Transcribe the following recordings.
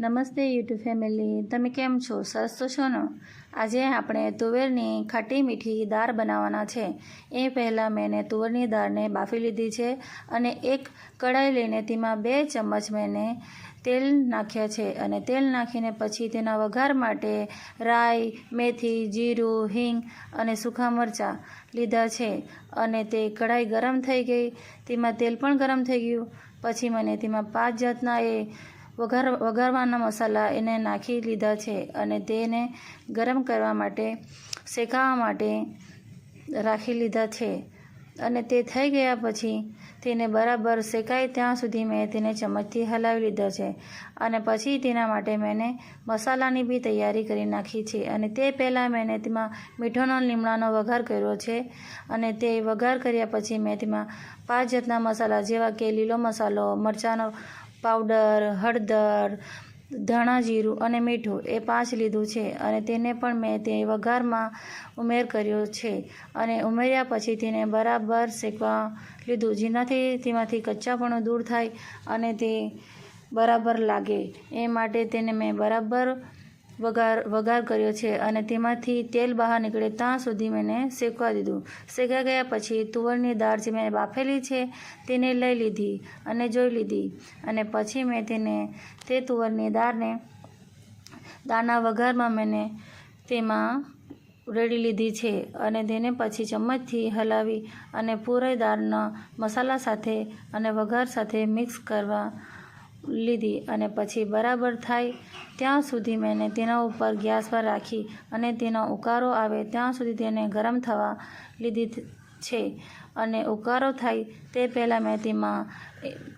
નમસ્તે YouTube family. તમે કેમ છો? સરસ તો છો ને? આજે આપણે તુવેરની ખાટી મીઠી દાળ બનાવવાના છે. એ પહેલાં મેં તુવેરની દાળને બાફી લીધી છે અને એક કઢાઈ લઈને તેમાં બે ચમચ મેં તેલ નાખ્યા છે અને તેલ નાખીને પછી તેના વઘાર માટે રાઈ, મેથી, જીરું, હિંગ અને સૂકા મરચાં લીધા છે અને તે કઢાઈ ગરમ થઈ ગઈ. તેમાં તેલ પણ ગરમ થઈ ગયું. પછી મને તેમાં પાંચ જાતના એ વઘાર વઘારવાના મસાલા એને નાખી લીધા છે અને તેને ગરમ કરવા માટે, શેકાવા માટે રાખી લીધા છે. અને તે થઈ ગયા પછી તેને બરાબર શેકાય ત્યાં સુધી મેં તેને ચમચથી હલાવી લીધા છે. અને પછી તેના માટે મેં મસાલાની બી તૈયારી કરી નાખી છે. અને તે પહેલાં મેં તેમાં મીઠોનો લીમડાનો વઘાર કર્યો છે. અને તે વઘાર કર્યા પછી મેં તેમાં પાંચ જાતના મસાલા જેવા કે લીલો મસાલો, મરચાંનો પાવડર, હળદર, ધાણા જીરું અને મીઠું એ પાંચ લીધું છે અને તેને પણ મેં તે વઘારમાં ઉમેર કર્યો છે અને ઉમેર્યા પછી તેને બરાબર શેકવા લીધું. જેનાથી તેમાંથી કચ્ચાપણું દૂર થાય અને તે બરાબર લાગે. એ માટે તેને મેં બરાબર વઘાર વઘાર કર્યો છે અને તેમાંથી તેલ બહાર નીકળે ત્યાં સુધી મેં શેકવા દીધું. શેકાઈ ગયા પછી તુવરની દાળ જે મેં બાફેલી છે તેને લઈ લીધી અને જોઈ લીધી અને પછી મેં તેને તે તુવરની દાળને દાળના વઘારમાં મેં તેમાં રેડી લીધી છે અને તેને પછી ચમચથી હલાવી અને પૂરી દાળના મસાલા સાથે અને વઘાર સાથે મિક્સ કરવા લીધી અને પછી બરાબર થાય ત્યાં સુધી મેં તેના ઉપર ગેસ પર રાખી અને તેનો ઉકારો આવે ત્યાં સુધી તેને ગરમ થવા લીધી છે. અને ઉકારો થાય તે પહેલાં મેં તેમાં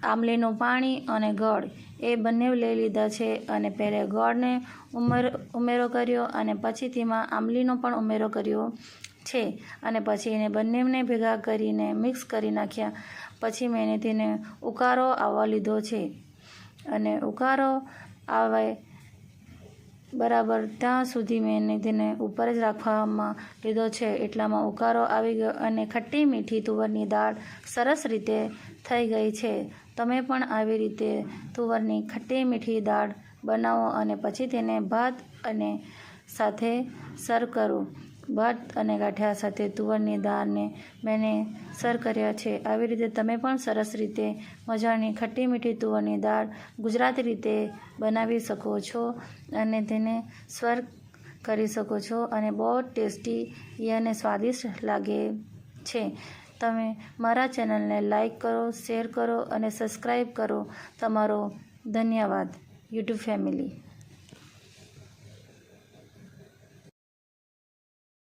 આમલીનું પાણી અને ગળ એ બંને લઈ લીધા છે અને પહેલે ગળને ઉમેર, ઉમેરો કર્યો અને પછી તેમાં આમલીનો પણ ઉમેરો કર્યો છે. અને પછી એને બંનેને ભેગા કરીને મિક્સ કરી નાખ્યા. પછી મેં તેને ઉકારો આવવા લીધો છે. અને ઉકારો આવે બરાબર, ત્યાં સુધી મેં તેને ઉપર જ રાખવામાં લીધો છે. એટલામાં ઉકારો આવી ગયો અને ખટ્ટી મીઠી તુવરની દાળ સરસ રીતે થઈ ગઈ છે. તમે પણ આવી રીતે તુવરની ખટ્ટી મીઠી દાળ બનાવો અને પછી તેને ભાત અને સાથે સર્વ કરો. ભાત અને ગાંઠિયા સાથે તુવરની દાળને મેં સર કર્યા છે. આવી રીતે તમે પણ સરસ રીતે મજાની ખટ્ટી મીઠી તુવરની દાળ ગુજરાતી રીતે બનાવી શકો છો અને તેને સ્વર કરી શકો છો અને બહુ ટેસ્ટી અને સ્વાદિષ્ટ લાગે છે. તમે મારા ચેનલને લાઈક કરો, શેર કરો અને સબસ્ક્રાઈબ કરો. તમારો ધન્યવાદ. YouTube family.